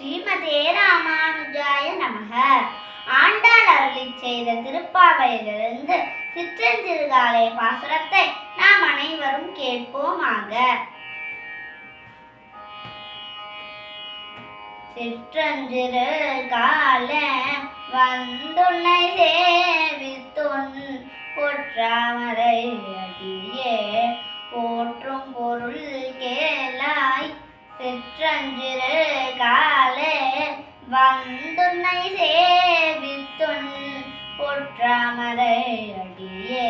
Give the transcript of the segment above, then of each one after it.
ஸ்ரீமதே ராமானுஜாய நமக. ஆண்டாள் அருளி செய்த திருப்பாவையிலிருந்து சிற்றஞ்சிறுகாலை பாசுரத்தை நாம் அனைவரும் கேட்போமாக. சிற்றஞ்சிறு கால வந்துன்னை சேவித்துன் பொற்றாமரை அடியே போற்றும் பொருள் கேளாய். சிற்றஞ்சிறு வந்துன்னை சேவித்துன் பொற்றாமரை அடியே.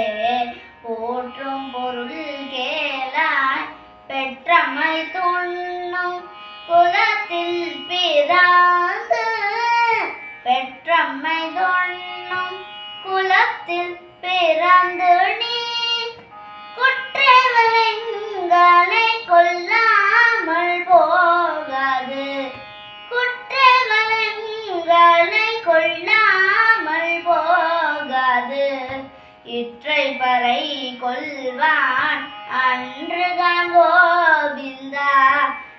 போற்றும் பொருள் கேளாய் பெற்றமை துண்ணும் குலத்தில் பிறந்து பெற்றம்மை இற்றைபறை கொள்வான். அன்றுதான் கோவிந்தா.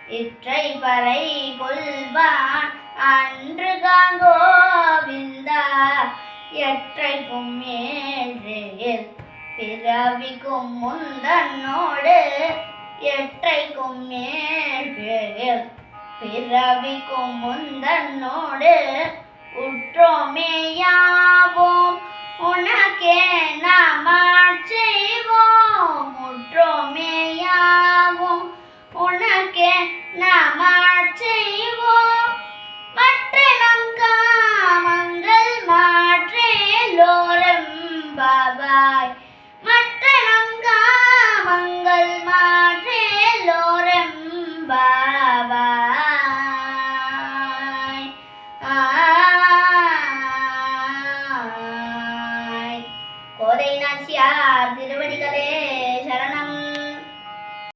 இற்றைபறை கொள்வான். அன்றுதான் கோவிந்தா. எற்றைக்கும் மேல் பிறவிக்கும் முந்தன்னோடு எற்றைக்கும் மேல் பிறவிக்கும் முந்தன்னோடு உற்றோமேயா நாம் செய்வோம் மற்ற நம் காமங்கள் மாற்றேலோரம் பாபாய் மற்ற நம் காமங்கள் மாற்றேலோரம் பாபாய் கோதை நாச்சியார்